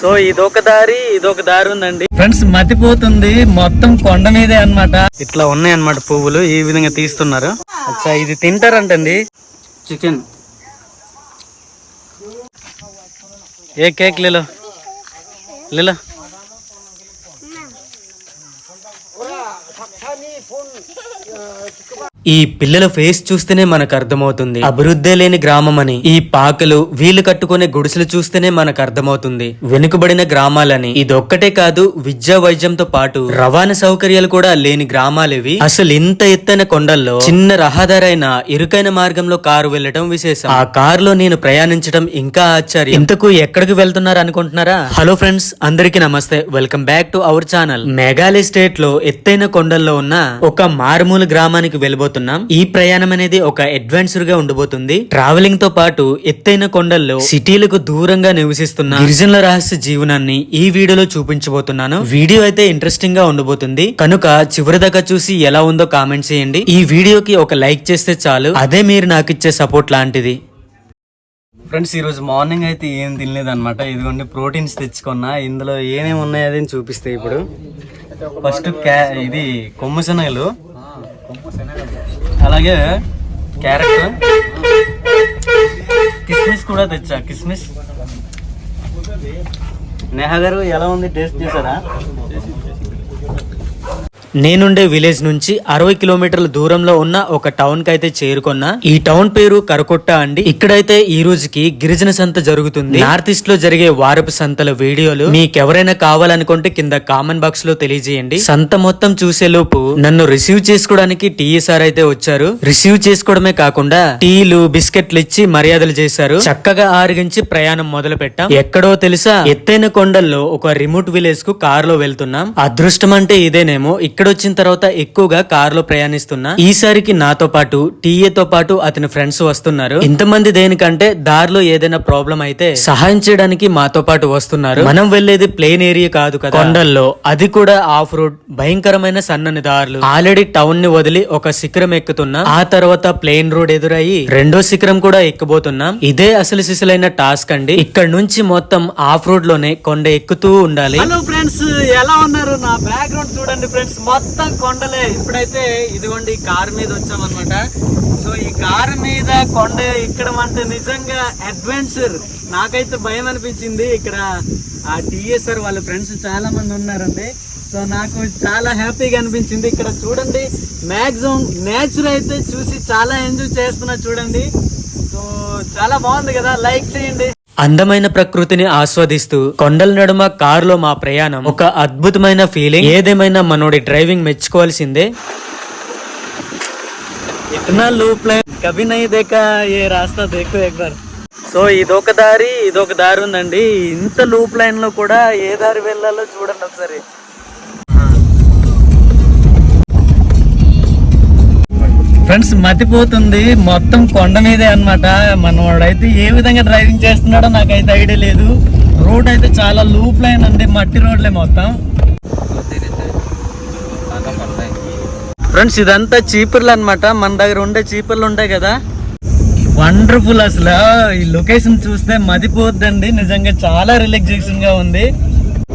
So ఇదొక దారి ఇదొక దారి ఉందండి. ఫ్రెండ్స్ మతిపోతుంది. మొత్తం కొండ మీదే అన్నమాట. ఇట్లా ఉన్నాయి అన్నమాట పువ్వులు ఈ విధంగా తీస్తున్నారు. అచ్చా ఇది తింటారంటండి. చికెన్ ఏ కేక్ లీలో? లీలో? ఈ పిల్లల ఫేస్ చూస్తేనే మనకు అర్థమవుతుంది. అభివృద్ధి లేని గ్రామం అని ఈ పాకలు వీలు కట్టుకునే గుడిసెలు చూస్తేనే మనకు అర్థమవుతుంది. వెనుకబడిన గ్రామాలని. ఇదొక్కటే కాదు విద్యా వైద్యంతో పాటు రవాణా సౌకర్యాలు కూడా లేని గ్రామాలేవి. అసలు ఇంత ఎత్తైన కొండల్లో చిన్న రహదారైన ఇరుకైన మార్గంలో కారు వెళ్ళటం విశేషం. ఆ కారులో నేను ప్రయాణించడం ఇంకా ఆశ్చర్యం. ఇంతకు ఎక్కడికి వెళ్తున్నారు అనుకుంటున్నారా? హలో ఫ్రెండ్స్ అందరికీ నమస్తే. Welcome back to our channel. Meghalaya స్టేట్లో ఎత్తైన కొండల్లో ఉన్న ఒక మారుమూల గ్రామానికి వెళ్ళబోతున్నాం ఈ ప్రయాణం అనేది ఒక అడ్వెంచర్గా ఉండబోతుంది. ట్రావెలింగ్తో పాటు ఎత్తైన కొండల్లో సిటీలకు దూరంగా నివసిస్తున్న గిరిజనుల రహస్య జీవనాన్ని ఈ వీడియోలో చూపించబోతున్నాను. వీడియో అయితే ఇంట్రెస్టింగ్గా ఉండబోతుంది. కనుక చివరి దాకా చూసి ఎలా ఉందో కామెంట్ చేయండి. ఈ వీడియోకి ఒక లైక్ చేస్తే చాలు. అదే మీరు నాకు ఇచ్చే సపోర్ట్ లాంటిది. ఫ్రెండ్స్ ఈరోజు మార్నింగ్ అయితే ఏం తినలేదు అనమాట ఇదిగోండి ప్రోటీన్స్ తెచ్చుకున్నా. ఇందులో ఏమేమి ఉన్నాయని అని చూపిస్తాయి ఇప్పుడు. ఫస్ట్ క్యా ఇది కొమ్ము శనగలు. అలాగే క్యారెట్ కిస్మిస్ కూడా తెచ్చా కిస్మిస్. నేహా గారు ఎలా ఉంది? టేస్ట్ చేశారా? నేనుండే విలేజ్ నుంచి అరవై కిలోమీటర్ల దూరంలో ఉన్న ఒక టౌన్కి అయితే చేరుకున్నా. ఈ టౌన్ పేరు కరకొట్ట అండి. ఇక్కడైతే ఈ రోజుకి గిరిజన సంత జరుగుతుంది. నార్త్ ఈస్ట్లో జరిగే వారపు సంతల వీడియోలు మీకెవరైనా కావాలనుకుంటే కింద కామెంట్ బాక్స్లో తెలియజేయండి. సంత మొత్తం చూసే లోపు నన్ను రిసీవ్ చేసుకోవడానికి టీఎస్ఆర్ అయితే వచ్చారు. రిసీవ్ చేసుకోవడమే కాకుండా టీలు బిస్కెట్లు ఇచ్చి మర్యాదలు చేశారు. చక్కగా ఆరగించి ప్రయాణం మొదలు పెట్టాం. ఎక్కడో తెలుసా? ఎత్తైన కొండల్లో ఒక రిమోట్ విలేజ్కు కారులో వెళ్తున్నాం. అదృష్టం అంటే ఇదేనేమో. ఇక్కడ వచ్చిన తర్వాత ఎక్కువగా కారులో ప్రయాణిస్తున్నా ఈసారికి నాతో పాటు టీఏతో పాటు అతని ఫ్రెండ్స్ వస్తున్నారు. ఇంతమంది దేనికంటే దారిలో ఏదైనా ప్రాబ్లం అయితే సహాయం చేయడానికి మాతో పాటు వస్తున్నారు. మనం వెళ్ళేది ప్లేన్ ఏరియా కాదు కదా. కొండల్లో అది కూడా ఆఫ్ రోడ్ భయంకరమైన సన్నని దారులు. ఆల్రెడీ టౌన్ని వదిలి ఒక శిఖరం ఎక్కుతున్నా ఆ తర్వాత ప్లేన్ రోడ్ ఎదురయ్యి రెండో శిఖరం కూడా ఎక్కబోతున్నాం ఇదే అసలు సిసలైన టాస్క్ అండి. ఇక్కడ నుంచి మొత్తం ఆఫ్ రోడ్లోనే కొండ ఎక్కుతూ ఉండాలి. హలో ఫ్రెండ్స్ ఎలా ఉన్నారు? నా బ్యాక్గ్రౌండ్ చూడండి ఫ్రెండ్స్ మొత్తం కొండలే. ఇప్పుడైతే ఇదిగోండి కార్ మీద వచ్చామన్నమాట. సో ఈ కార్ మీద కొండ ఇక్కడ అంటే నిజంగా అడ్వెంచర్. నాకైతే భయం అనిపించింది. ఇక్కడ ఆ టీఎస్ఆర్ వాళ్ళ ఫ్రెండ్స్ చాలా మంది ఉన్నారండి. సో నాకు చాలా హ్యాపీగా అనిపించింది. ఇక్కడ చూడండి మ్యాక్సిమం నేచర్ అయితే చూసి చాలా ఎంజాయ్ చేస్తున్నా చూడండి. సో చాలా బాగుంది కదా. లైక్ చేయండి. అందమైన ప్రకృతిని ఆస్వాదిస్తూ కొండల నడుమ కారులో మా ప్రయాణం ఒక అద్భుతమైన ఫీలింగ్ ఏదేమైనా మనోడి డ్రైవింగ్ మెచ్చుకోవాల్సిందే. ఇతనా లూప్ లైన్ కభీ దేకా ఏ రాస్తా దేఖో ఎక్ బార్ సో ఇదొక దారి ఇదొక దారి ఉందండి. ఇంత లూప్ లైన్లో కూడా ఏ దారి వెళ్ళాలో చూడండి ఒకసారి. ఫ్రెండ్స్ మతిపోతుంది. మొత్తం కొండ మీదే అన్నమాట. మనవాడైతే ఏ విధంగా డ్రైవింగ్ చేస్తున్నాడో నాకైతే ఐడియా లేదు. రోడ్ అయితే చాలా లూప్ లైన్ అండి మట్టి రోడ్లే మొత్తం. ఫ్రెండ్స్ ఇదంతా చీపుర్లు అన్నమాట. మన దగ్గర ఉండే చీపుర్లు ఉంటాయి కదా. వండర్ఫుల్ అసలు. ఈ లొకేషన్ చూస్తే మదిపోద్దండి నిజంగా చాలా రిలాక్సేషన్గా ఉంది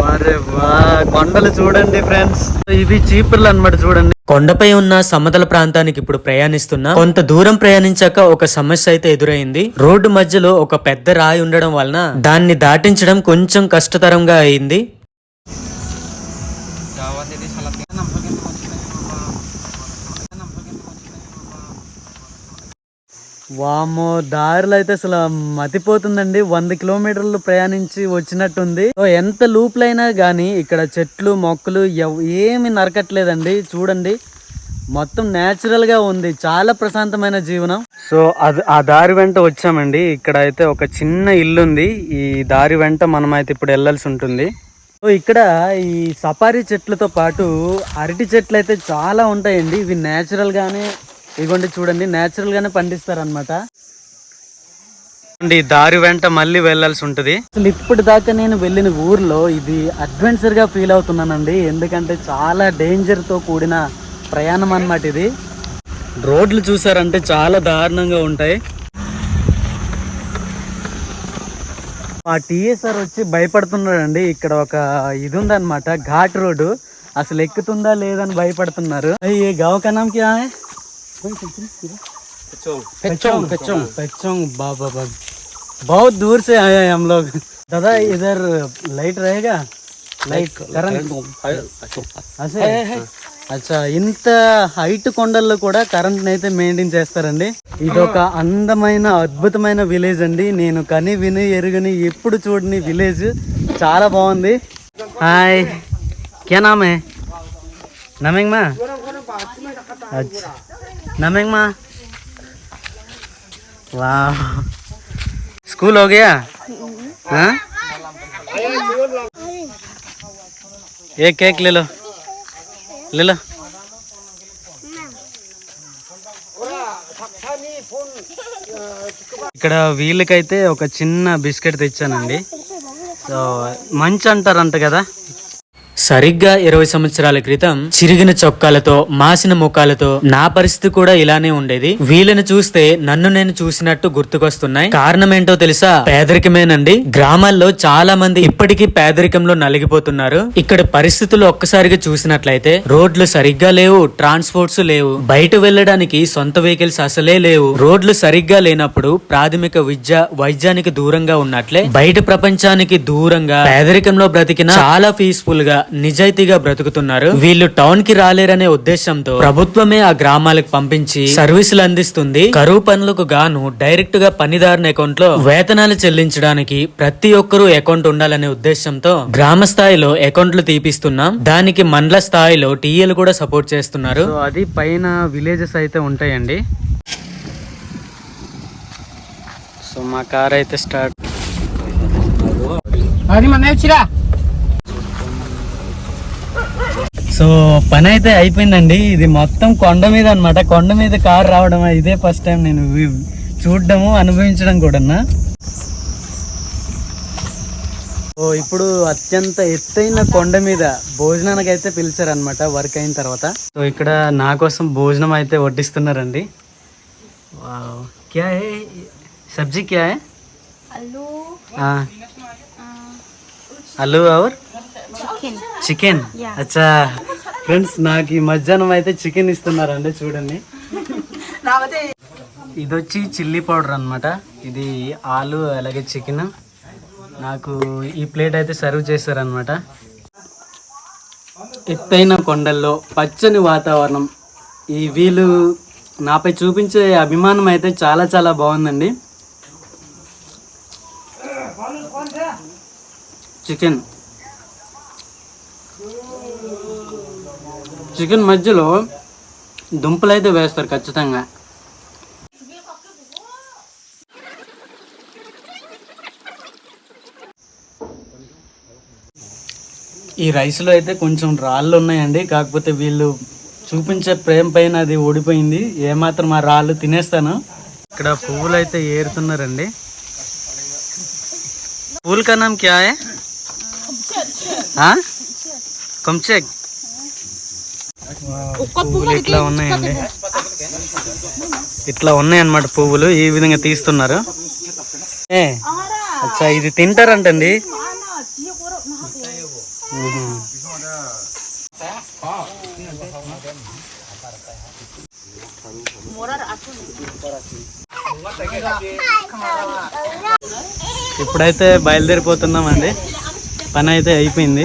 వా కొండలు చూడండి ఫ్రెండ్స్. ఇవి చీపుర్లు అన్నమాట చూడండి. కొండపై ఉన్న సమతల ప్రాంతానికి ఇప్పుడు ప్రయాణిస్తున్నా కొంత దూరం ప్రయాణించాక ఒక సమస్య అయితే ఎదురైంది. రోడ్డు మధ్యలో ఒక పెద్ద రాయి ఉండడం వలన దాన్ని దాటించడం కొంచెం కష్టతరంగా అయింది. వామో దారిలో అయితే అసలు మతిపోతుందండి. వంద కిలోమీటర్లు ప్రయాణించి వచ్చినట్టుంది. సో ఎంత లూప్లైనా కానీ ఇక్కడ చెట్లు మొక్కలు ఏమి నరకట్లేదండి. చూడండి. మొత్తం న్యాచురల్గా ఉంది. చాలా ప్రశాంతమైన జీవనం. సో అది ఆ దారి వెంట వచ్చామండి. ఇక్కడ అయితే ఒక చిన్న ఇల్లు ఉంది ఈ దారి వెంట మనం అయితే ఇప్పుడు వెళ్ళాల్సి ఉంటుంది. సో ఇక్కడ ఈ సఫారీ చెట్లతో పాటు అరటి చెట్లు అయితే చాలా ఉంటాయండి. ఇవి న్యాచురల్ గానే ఇదిగోండి చూడండి నేచురల్ గానే పండిస్తారనమాట అండి దారి వెంట మళ్ళీ వెళ్ళాల్సి ఉంటుంది. అసలు ఇప్పుడు దాకా నేను వెళ్ళిన ఊర్లో ఇది అడ్వెంచర్గా ఫీల్ అవుతున్నానండి. ఎందుకంటే చాలా డేంజర్తో కూడిన ప్రయాణం అనమాట ఇది. రోడ్లు చూసారంటే చాలా దారుణంగా ఉంటాయి. ఆ టీఎస్ఆర్ వచ్చి భయపడుతున్నాడు ఇక్కడ ఒక ఇది ఉందన్నమాట ఘాట్ రోడ్డు. అసలు ఎక్కుతుందా లేదని భయపడుతున్నారు. అయ్యే గవకనంకి पेचोंग पेचोंग पेचोंग बाबा बाबा बहुत दूर से आए हैं हम लोग दादा इधर लाइट रहेगा लाइट करंट అసే అచ్చా ఇంత హైట్ కొండల్లో కూడా కరెంట్ అయితే మెయింటైన్ చేస్తారండి ఇదొక అందమైన అద్భుతమైన విలేజ్ అండి నేను కని విని ఎరుగని ఎప్పుడు చూడని విలేజ్ చాలా బాగుంది హాయ్ క్యా నామ్ హై నమింగ్ మా अच्छा नमेंग माँ वाह स्कूल हो गया हाँ एक केक ले लो ले लो ఇక్కడ వీళ్ళకైతే ఒక చిన్న బిస్కెట్ తెచ్చానండి సో మంచి అంటారంట కదా సరిగ్గా ఇరవై సంవత్సరాల క్రితం చిరిగిన చొక్కాలతో మాసిన ముఖాలతో నా పరిస్థితి కూడా ఇలానే ఉండేది. వీళ్ళని చూస్తే నన్ను నేను చూసినట్టు గుర్తుకొస్తున్నాయి. కారణం ఏంటో తెలుసా? పేదరికమేనండి. గ్రామాల్లో చాలా మంది ఇప్పటికీ పేదరికంలో నలిగిపోతున్నారు. ఇక్కడ పరిస్థితులు ఒక్కసారిగా చూసినట్లయితే రోడ్లు సరిగ్గా లేవు ట్రాన్స్పోర్ట్స్ లేవు బయట వెళ్ళడానికి సొంత వెహికల్స్ అసలే లేవు. రోడ్లు సరిగ్గా లేనప్పుడు ప్రాథమిక విద్య వైద్యానికి దూరంగా ఉన్నట్లే బయట ప్రపంచానికి దూరంగా పేదరికంలో బ్రతికిన చాలా పీస్ఫుల్గా నిజాయితీగా బ్రతుకుతున్నారు. వీళ్ళు టౌన్కి రాలేరనే ఉద్దేశంతో ప్రభుత్వమే ఆ గ్రామాలకు పంపించి సర్వీసులు అందిస్తుంది. కరువు పనులకు గాను డైరెక్ట్గా పనిదారుని అకౌంట్లో వేతనాలు చెల్లించడానికి ప్రతి ఒక్కరూ అకౌంట్ ఉండాలనే ఉద్దేశంతో గ్రామ స్థాయిలో అకౌంట్లు తీపిస్తున్నాం. దానికి మండల స్థాయిలో టీఏలు కూడా సపోర్ట్ చేస్తున్నారు. సో అది పైన విలేజెస్ అయితే ఉంటాయండి. సో మా కార్ అయితే స్టార్ట్ సో పని అయితే అయిపోయిందండి. ఇది మొత్తం కొండ మీద అనమాట కొండ మీద కారు రావడం ఇదే ఫస్ట్ టైం నేను చూడడము అనుభవించడం కూడా ఓ ఇప్పుడు అత్యంత ఎత్తైన కొండ మీద భోజనానికి అయితే పిలిచారనమాట వర్క్ అయిన తర్వాత. సో ఇక్కడ నా కోసం భోజనం అయితే వడ్డిస్తున్నారండి. సబ్జీ క్యా హలో అల్లు అవర్ చికెన్ చికెన్ అచ్చా. ఫ్రెండ్స్ నాకు ఈ మధ్యాహ్నం అయితే చికెన్ ఇస్తున్నారండి చూడండి. ఇది వచ్చి చిల్లీ పౌడర్ అనమాట ఇది ఆలు అలాగే చికెన్ నాకు ఈ ప్లేట్ అయితే సర్వ్ చేశారనమాట ఎత్తైన కొండల్లో పచ్చని వాతావరణం. ఈ వీళ్ళు నాపై చూపించే అభిమానం అయితే చాలా చాలా బాగుందండి. చికెన్ చికెన్ మధ్యలో దుంపలు అయితే వేస్తారు ఖచ్చితంగా. ఈ రైస్లో అయితే కొంచెం రాళ్ళు ఉన్నాయండి కాకపోతే వీళ్ళు చూపించే ప్రేమ పైన అది ఓడిపోయింది. ఏమాత్రం ఆ రాళ్ళు తినేస్తాను. ఇక్కడ పువ్వులు అయితే ఏరుతున్నారండి. పూల కన్నాం క్యా కంచెక్ పువ్వులు ఇట్లా ఉన్నాయండి? ఇట్లా ఉన్నాయన్నమాట పువ్వులు. ఈ విధంగా తీస్తున్నారు. ఏ అచ్చా ఇది తింటారంటండి. ఇప్పుడైతే బయలుదేరిపోతున్నామండి. పని అయితే అయిపోయింది.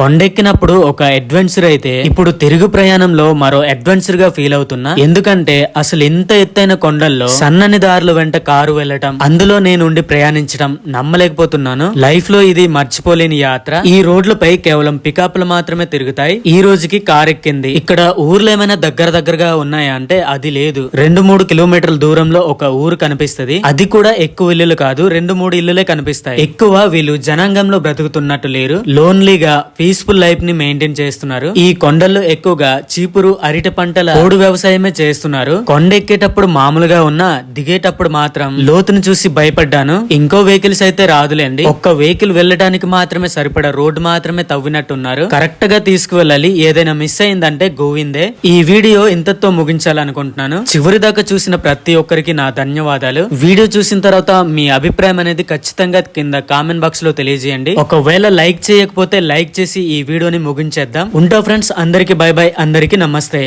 కొండెక్కినప్పుడు ఒక అడ్వెంచర్ అయితే ఇప్పుడు తిరుగు ప్రయాణంలో మరో అడ్వెంచర్గా ఫీల్ అవుతున్నా. ఎందుకంటే అసలు ఇంత ఎత్తైన కొండల్లో సన్నని దారుల వెంట కారు వెళ్ళటం అందులో నేను ఉండి ప్రయాణించడం నమ్మలేకపోతున్నాను. లైఫ్లో ఇది మర్చిపోలేని యాత్ర. ఈ రోడ్లపై కేవలం పికప్లు మాత్రమే తిరుగుతాయి. ఈ రోజుకి కారు ఎక్కింది. ఇక్కడ ఊర్లు ఏమైనా దగ్గర దగ్గరగా ఉన్నాయా అంటే అది లేదు. రెండు మూడు కిలోమీటర్ల దూరంలో ఒక ఊరు కనిపిస్తది. అది కూడా ఎక్కువ ఇల్లులు కాదు రెండు మూడు ఇల్లులే కనిపిస్తాయి. ఎక్కువ వీళ్ళు జనాంగంలో బ్రతుకుతున్నట్టు లేరు. లోన్లీగా పీస్ఫుల్ లైఫ్ని మెయింటైన్ చేస్తున్నారు. ఈ కొండల్లో ఎక్కువగా చీపురు అరటి పంటల పోడు వ్యవసాయమే చేస్తున్నారు. కొండ ఎక్కేటప్పుడు మామూలుగా ఉన్నా దిగేటప్పుడు మాత్రం లోతును చూసి భయపడ్డాను. ఇంకో వెహికల్స్ అయితే రాదులేండి. ఒక్క వెహికల్ వెళ్ళడానికి మాత్రమే సరిపడా రోడ్డు మాత్రమే తవ్వినట్టున్నారు. కరెక్ట్గా తీసుకువెళ్ళాలి. ఏదైనా మిస్ అయిందంటే గోవిందే. ఈ వీడియో ఇంతతో ముగించాలనుకుంటున్నాను. చివరి దాకా చూసిన ప్రతి ఒక్కరికి నా ధన్యవాదాలు. వీడియో చూసిన తర్వాత మీ అభిప్రాయం అనేది ఖచ్చితంగా కింద కామెంట్ బాక్స్లో తెలియజేయండి. ఒకవేళ లైక్ చేయకపోతే లైక్ చేసి ఈ వీడియోని ముగించేద్దాం. ఉంటా ఫ్రెండ్స్ అందరికి బై బై అందరికి నమస్తే.